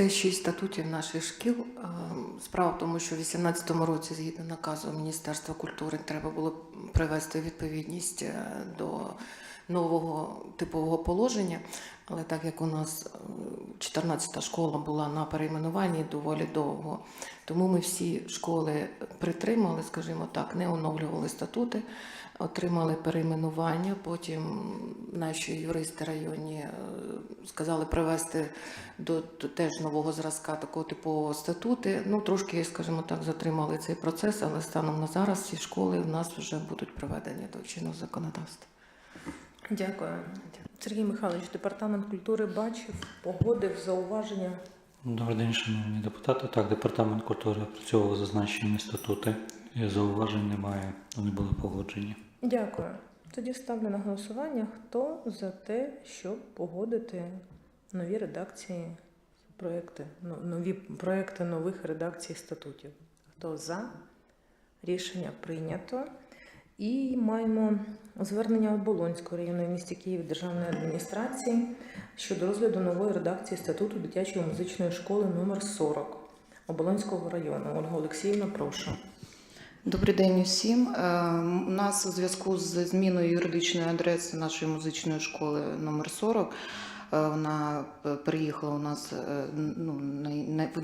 Це шість статутів наших шкіл. Е, Справа в тому, що в 2018 році, згідно наказу Міністерства культури, треба було привести відповідність е, до нового типового положення. Але так як у нас 14-та школа була на перейменуванні доволі довго, тому ми всі школи притримали, скажімо так, не оновлювали статути, отримали перейменування. Потім наші юристи районні е, сказали привести до, теж нового зразка такого типового статути. Ну трошки, скажімо так, затримали цей процес, але станом на зараз ці школи в нас вже будуть приведені до чинного законодавства. Дякую. Сергій Михайлович, департамент культури бачив, погодив зауваження. Добрий день, шановні депутати. Так, департамент культури опрацьовував зазначені статути. І Зауважень немає, вони були погоджені. Дякую. Тоді ставлю на голосування, хто за те, щоб погодити нові редакції проекти, ну, нові проекти нових редакцій статутів. Хто за? Рішення прийнято. І маємо звернення Оболонської районної місті Київ державної адміністрації щодо розгляду нової редакції статуту дитячої музичної школи номер 40 Оболонського району. Ольга Олексіївна, прошу. Добрий день усім. Е, У нас у зв'язку з зміною юридичної адреси нашої музичної школи номер 40 е, вона е, переїхала у нас е, ну,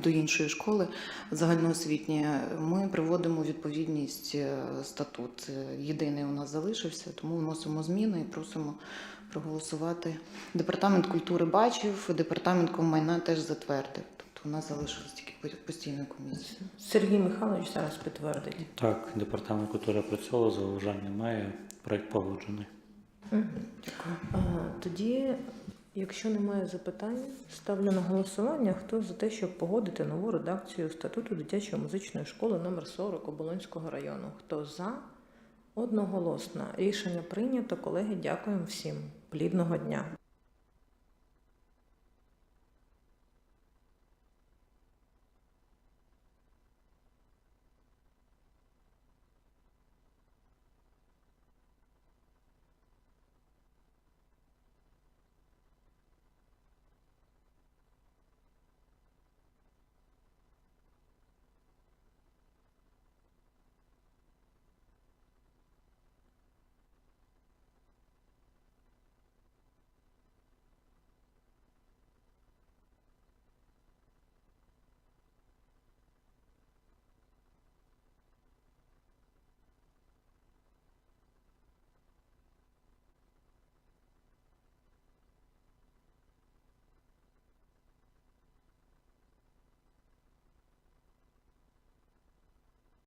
до іншої школи загальноосвітньої. Ми приводимо відповідність е, статут. Е, Єдиний у нас залишився, тому вносимо зміни і просимо проголосувати. Департамент культури бачив, департамент комайна теж затвердив. Тобто у нас залишилась тільки постійна комісія. Сергій Михайлович зараз підтвердить. Так, департамент культури опрацьовував, зауважень немає, проект погоджений. А, Тоді, якщо немає запитань, ставлю на голосування, хто за те, щоб погодити нову редакцію статуту дитячої музичної школи номер 40 Оболонського району. Хто за? Одноголосно. Рішення прийнято. Колеги, дякуємо всім. Плідного дня.